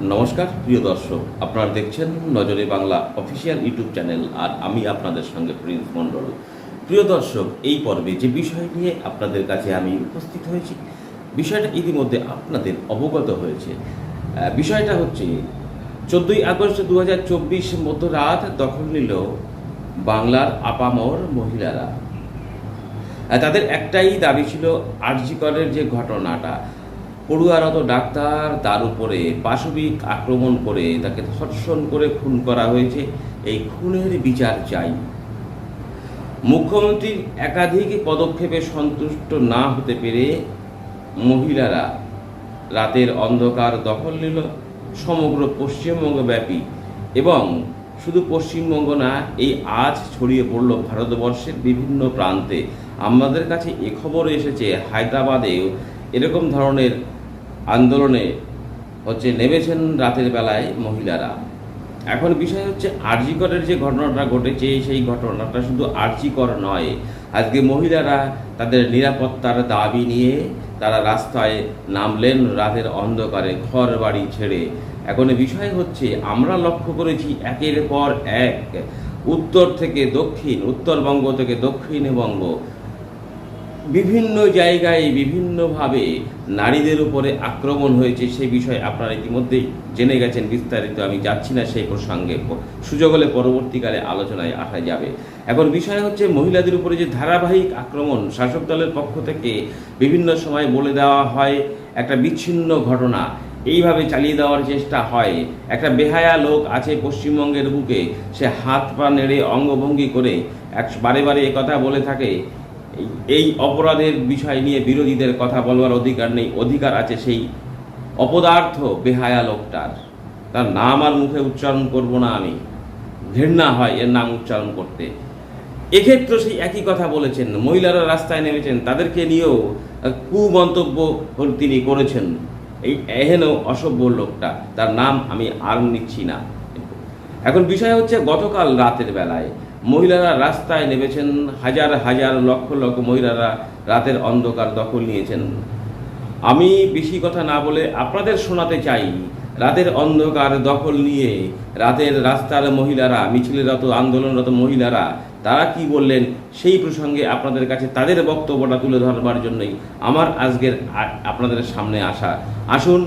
নমস্কার, প্রিয় দর্শক। আপনারা দেখছেন নজরে বাংলা অফিসিয়াল ইউটিউব চ্যানেল আর আমি আপনাদের সঙ্গে প্রিন্স মণ্ডল। প্রিয় দর্শক, এই পর্বে যে বিষয় নিয়ে আপনাদের কাছে আমি উপস্থিত হয়েছি, বিষয়টা ইতিমধ্যে আপনাদের অবগত হয়েছে। বিষয়টা হচ্ছে, চোদ্দোই আগস্ট দু হাজার চব্বিশ মধ্যরাত দখল নিল বাংলার আপামর মহিলারা। তাদের একটাই দাবি ছিল আরজিকরের যে ঘটনাটা পড়ুয়ারত ডাক্তার, তার উপরে পাশবিক আক্রমণ করে তাকে ধর্ষণ করে খুন করা হয়েছে। এই খুনের বিচার চাই। মুখ্যমন্ত্রীর একাধিক পদক্ষেপে সন্তুষ্ট না হতে পেরে মহিলারা রাতের অন্ধকার দখল নিল সমগ্র পশ্চিমবঙ্গ ব্যাপী এবং শুধু পশ্চিমবঙ্গ না, এই আজ ছড়িয়ে পড়ল ভারতবর্ষের বিভিন্ন প্রান্তে। আমাদের কাছে এ খবর এসেছে, হায়দ্রাবাদেও এরকম ধরনের আন্দোলনে হচ্ছে নেমেছেন রাতের বেলায় মহিলারা। এখন বিষয় হচ্ছে আরজিকরের যে ঘটনাটা ঘটেছে, সেই ঘটনাটা শুধু আরজিকর নয়, আজকে মহিলারা তাদের নিরাপত্তার দাবি নিয়ে তারা রাস্তায় নামলেন রাতের অন্ধকারে ঘর বাড়ি ছেড়ে। এখন বিষয় হচ্ছে, আমরা লক্ষ্য করেছি একের পর এক, উত্তর থেকে দক্ষিণ, উত্তরবঙ্গ থেকে দক্ষিণবঙ্গ বিভিন্ন জায়গায় বিভিন্নভাবে নারীদের উপরে আক্রমণ হয়েছে সেই বিষয়ে আপনারা ইতিমধ্যেই জেনে গেছেন, বিস্তারিত আমি যাচ্ছি না সেই প্রসঙ্গে। সুযোগ হলে পরবর্তীকালে আলোচনায় আসা যাবে। এখন বিষয় হচ্ছে মহিলাদের উপরে যে ধারাবাহিক আক্রমণ শাসক দলের পক্ষ থেকে বিভিন্ন সময় বলে দেওয়া হয়, একটা বিচ্ছিন্ন ঘটনা। এইভাবে চালিয়ে দেওয়ার চেষ্টা হয়। একটা বেহায়া লোক আছে পশ্চিমবঙ্গের বুকে, সে হাত পা নেড়ে অঙ্গভঙ্গি করে এক বারে বারে কথা বলে থাকে। এই- অপরাধের বিষয় নিয়ে বিরোধীদের কথা বলবার অধিকার নেই, অধিকার আছে সেই অপদার্থ বেহায়া লোকটার। তার নাম আর মুখে উচ্চারণ করব না আমি। ঘৃণা হয় এর নাম উচ্চারণ করতে। এক্ষেত্রে সেই একই কথা বলেছেন। মহিলারা রাস্তায় নেমেছেন, তাদেরকে নিয়েও কুমন্তব্য তিনি করেছেন। এই এহেন অসভ্য লোকটা, তার নাম আমি আর নিচ্ছি না। এখন বিষয় হচ্ছে গতকাল রাতের বেলায় মহিলারা রাস্তায় নেমেছেন, হাজার হাজার লক্ষ লক্ষ মহিলারা রাতের অন্ধকার দখল নিয়েছেন। আমি বেশি কথা না বলে আপনাদের শোনাতে চাই, রাতের অন্ধকার দখল নিয়ে রাতের রাস্তার মহিলারা, মিছিলরত, আন্দোলনরত মহিলারা, তারা কি বললেন সেই প্রসঙ্গে আপনাদের কাছে তাদের বক্তব্যটা তুলে ধরবার জন্যই আমার আজকের আপনাদের সামনে আসা। আসুন,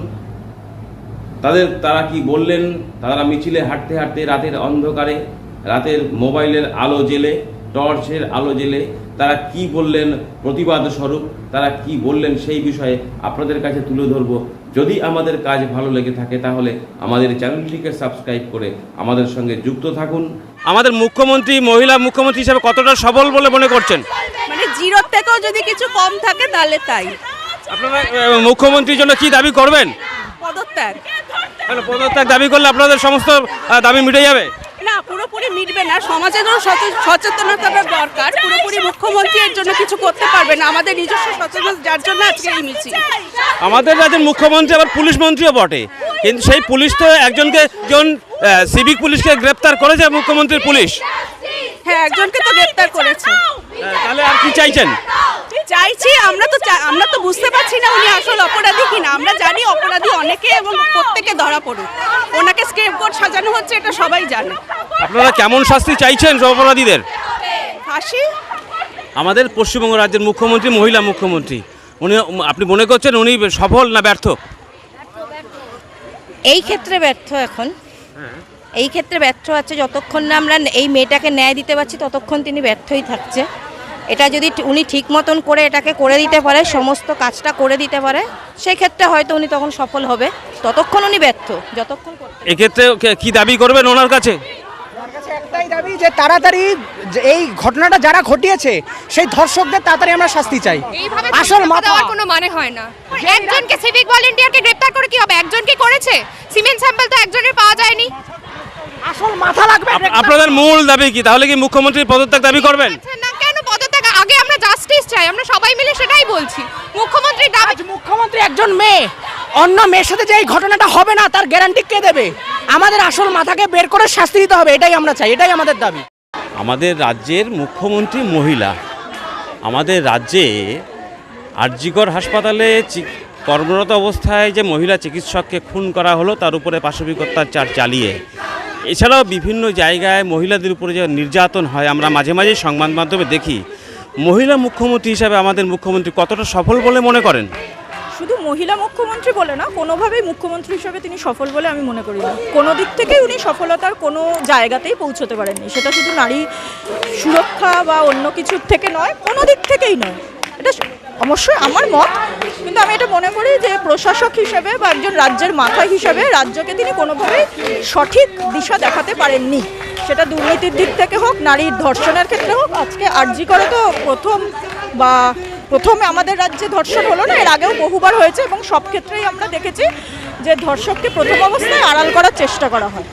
তাদের, তারা কি বললেন? তারা মিছিলে হাঁটতে হাঁটতে রাতের অন্ধকারে রাতের মোবাইলের আলো জেলে টর্চের আলো জেলে তারা কি বললেন? প্রতিবাদ স্বরূপ তারা কি বললেন সেই বিষয়ে আপনাদের কাছে তুলে ধরবো। যদি আমাদের কাজ ভালো লেগে থাকে তাহলে আমাদের চ্যানেলটিকে সাবস্ক্রাইব করে আমাদের সঙ্গে যুক্ত থাকুন। আমাদের মুখ্যমন্ত্রী মহিলা মুখ্যমন্ত্রী হিসেবে কতটা সবল বলে মনে করছেন? মানে জিরোর থেকেও যদি কিছু কম থাকে তাহলে তাই। আপনারা মুখ্যমন্ত্রীর জন্য কি দাবি করবেন? পদত্যাগ। মানে পদত্যাগ দাবি করলে আপনাদের সমস্ত দাবি মিটে যাবে? না পুরোপুরি মিটবে না। সমাজেরও সচে- সচেতনতাটা দরকার। পুরোপুরি মুখ্যমন্ত্রী এর জন্য কিছু করতে পারবে না। আমাদের নিজস্ব সচেতন যার জন্য আজকে এই মিছিল। আমাদের রাজ্যের মুখ্যমন্ত্রী আবার পুলিশ মন্ত্রীও বটে। কিন্তু সেই পুলিশ তো একজনকে জন সিভিক পুলিশকে গ্রেপ্তার করেছে মুখ্যমন্ত্রীর পুলিশ। হ্যাঁ একজনকে তো গ্রেপ্তার করেছে। তাহলে আর কি চাইছেন? চাইছি আমরা তো আমরা তো বুঝতে পারছি না উনি আসল অপরাধী কিনা। আমরা জানি অপরাধী অনেকে এবং প্রত্যেকে ধরা পড়ুক। ওনাকে স্ক্রিপ্ট কোড সাজানো হচ্ছে এটা সবাই জানে। আপনারা কেমন শাস্তি চাইছেন অপরাধীদের ফাঁসি? আমাদের পশ্চিমবঙ্গ রাজ্যের মুখ্যমন্ত্রী মহিলা মুখ্যমন্ত্রী। উনি আপনি মনে করছেন উনি সফল না ব্যর্থ? এই ক্ষেত্রে ব্যর্থ এখন। এই ক্ষেত্রে ব্যর্থ আছে যতক্ষণ না আমরা এই মেয়েটাকে ন্যায় দিতে পারছি ততক্ষণ তিনি ব্যর্থই থাকছে। এটা যদি উনি ঠিক মতন করে এটাকে করে দিতে পারে সমস্ত কাজটা করে দিতে পারে সেই ক্ষেত্রে হয়তো উনি তখন সফল হবে। ততক্ষণ উনি ব্যর্থ যতক্ষণ করতে- এক্ষেত্রে কি দাবি করবেন ওনার কাছে? একটাই দাবি যে তাড়াতাড়ি এই ঘটনাটা যারা ঘটিয়েছে সেই ধর্ষকদের তাড়াতাড়ি আমরা শাস্তি চাই। আসল আসল মাথা কোনো মানে হয় না। একজনকে সিভিক ভলেন্টিয়ারকে গ্রেফতার করে কি হবে? একজন কি করেছে? সিমেন্ট স্যাম্পল তো একজনের পাওয়া যায়নি। আসল মাথা লাগবে। আপনাদের মূল দাবি কি? তাহলে কি মুখ্যমন্ত্রীর পদত্যাগ দাবি করবেন? চাই আমরা সবাই মিলে সেটাই বলছি। মুখ্যমন্ত্রীর দাবি আজ মুখ্যমন্ত্রী একজন মেয়ে। অন্য মেয়ের সাথে যে এই ঘটনাটা হবে না তার গ্যারান্টি কে দেবে? আমাদের আসল মাথাকে বের করে শাস্তি দিতে হবে এটাই আমরা চাই এটাই আমাদের দাবি। আমাদের রাজ্যের মুখ্যমন্ত্রী মহিলা আমাদের রাজ্যে আরজিকর হাসপাতালে কর্মরত অবস্থায় যে মহিলা চিকিৎসককে খুন করা হলো তার উপরে পাশবিক অত্যাচার চালিয়ে। এছাড়াও বিভিন্ন জায়গায় মহিলাদের উপরে যে নির্যাতন হয় আমরা মাঝে মাঝে সংবাদ মাধ্যমে দেখি মহিলা মুখ্যমন্ত্রী হিসাবে আমাদের মুখ্যমন্ত্রী কতটা সফল বলে মনে করেন? শুধু মহিলা মুখ্যমন্ত্রী বলে না, কোনোভাবেই মুখ্যমন্ত্রী হিসাবে তিনি সফল বলে আমি মনে করি না। কোনো দিক থেকেই উনি সফলতার কোনো জায়গাতেই পৌঁছতে পারেননি। সেটা শুধু নারী সুরক্ষা বা অন্য কিছুর থেকে নয়, কোনো দিক থেকেই নয়। এটা অবশ্যই আমার মত, কিন্তু আমি এটা মনে করি যে প্রশাসক হিসেবে বা একজন রাজ্যের মাথা হিসেবে রাজ্যকে তিনি কোনোভাবেই সঠিক দিশা দেখাতে পারেননি। সেটা দুর্নীতির দিক থেকে হোক, নারীর ধর্ষণের ক্ষেত্রে হোক, আজকে আর্জি করে তো প্রথম বা প্রথমে আমাদের রাজ্যে ধর্ষণ হলো না, এর আগেও বহুবার হয়েছে এবং সব ক্ষেত্রেই আমরা দেখেছি যে ধর্ষককে প্রথম অবস্থায় আড়াল করার চেষ্টা করা হয়।